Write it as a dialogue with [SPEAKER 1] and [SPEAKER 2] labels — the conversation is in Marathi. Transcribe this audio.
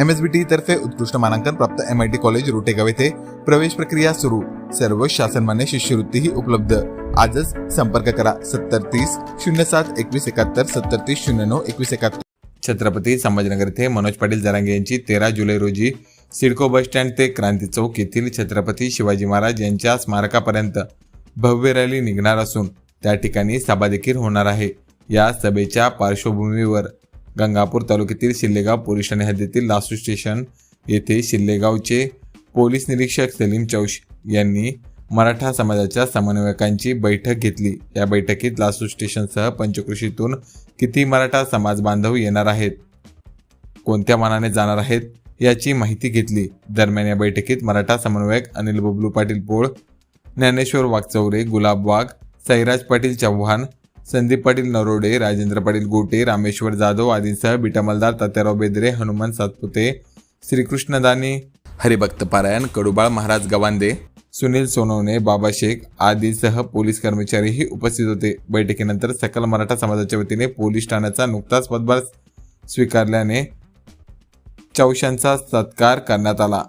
[SPEAKER 1] एम एस बी टी तर्फे उत्कृष्ट मानांकन प्राप्त M I T college Rotegaon येथे प्रवेश प्रक्रिया सुरू. सर्व शासनमान्य शिष्यवृत्तीही उपलब्ध. आजच संपर्क करा. सत्तर तीस शून्य सात एकवीस एकाहत्तर सत्तर तीस शून्य नऊ एकवीस एकाहत्तर. छत्रपती संभाजीनगर येथे मनोज पाटील जरांगे यांची तेरा जुलै रोजी सिडको बस स्टँड ते क्रांती चौक येथील छत्रपती शिवाजी महाराज यांच्या स्मारकापर्यंत भव्य रॅली निघणार असून त्या ठिकाणी सभा देखील होणार आहे. या सभेच्या पार्श्वभूमीवर गंगापूर तालुक्यातील शिल्लेगाव पोलीस ठाणे हद्दीतील लासू स्टेशन येथे शिल्लेगावचे पोलीस निरीक्षक सलीम चौश यांनी मराठा समाजाच्या समन्वयकांची बैठक घेतली. या बैठकीत लासू स्टेशनसह पंचकृषीतून किती मराठा समाज बांधव येणार आहेत? कोणत्या मानाने जाणार आहेत? याची माहिती घेतली. दरम्यान या बैठकीत मराठा समन्वयक अनिल बबलू पाटील पोळ ज्ञानेश्वर वागचौरे गुलाब वाघ सैराज पाटील चव्हाण संदीप पाटील नरोडे राजेंद्र पाटील गोटे रामेश्वर जाधव आदींसह बिटामलदार तात्याराव बेदरे हनुमान सातपुते श्रीकृष्ण दाने हरिभक्त पारायण कडुबाळ महाराज गवांदे सुनील सोनवणे बाबा शेख आदीसह पोलीस कर्मचारीही उपस्थित होते. बैठकीनंतर सकल मराठा समाजाच्या वतीने पोलीस ठाण्याचा नुकताच पदभार स्वीकारल्याने चौशांचा सत्कार करण्यात आला.